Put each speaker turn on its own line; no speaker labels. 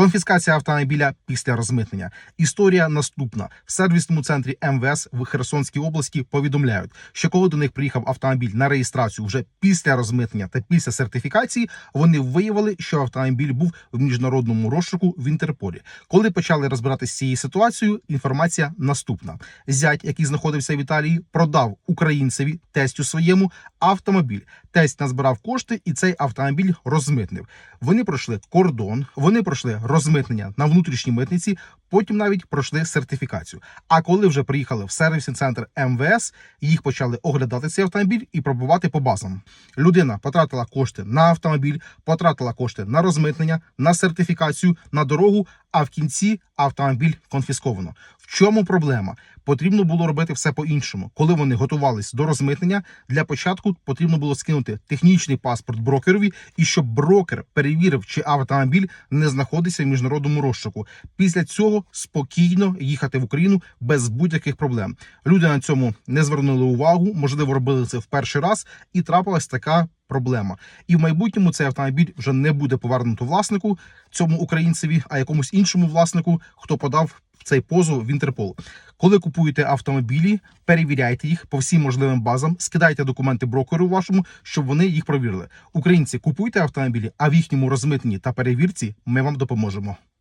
Конфіскація автомобіля після розмитнення. Історія наступна. В сервісному центрі МВС в Херсонській області повідомляють, що коли до них приїхав автомобіль на реєстрацію вже після розмитнення та після сертифікації, вони виявили, що автомобіль був в міжнародному розшуку в Інтерполі. Коли почали розбиратися з цією ситуацією, інформація наступна: зять, який знаходився в Італії, продав українцеві тестю своєму автомобіль. Тесть назбирав кошти, і цей автомобіль розмитнив. Вони пройшли кордон, вони пройшли розмитнення на внутрішній митниці, потім навіть пройшли сертифікацію. А коли вже приїхали в сервісний центр МВС, їх почали оглядати цей автомобіль і пробувати по базам. Людина потратила кошти на автомобіль, потратила кошти на розмитнення, на сертифікацію, на дорогу. А в кінці автомобіль конфісковано. В чому проблема? Потрібно було робити все по-іншому. Коли вони готувались до розмитнення, для початку потрібно було скинути технічний паспорт брокерові, і щоб брокер перевірив, чи автомобіль не знаходиться в міжнародному розшуку. Після цього спокійно їхати в Україну без будь-яких проблем. Люди на цьому не звернули увагу, можливо, робили це в перший раз, і трапилась така. Проблема, і в майбутньому цей автомобіль вже не буде повернуто власнику цьому українцеві, а якомусь іншому власнику, хто подав цей позов в Інтерпол. Коли купуєте автомобілі, перевіряйте їх по всім можливим базам, скидайте документи брокеру вашому, щоб вони їх провірили. Українці купуйте автомобілі, а в їхньому розмитненні та перевірці ми вам допоможемо.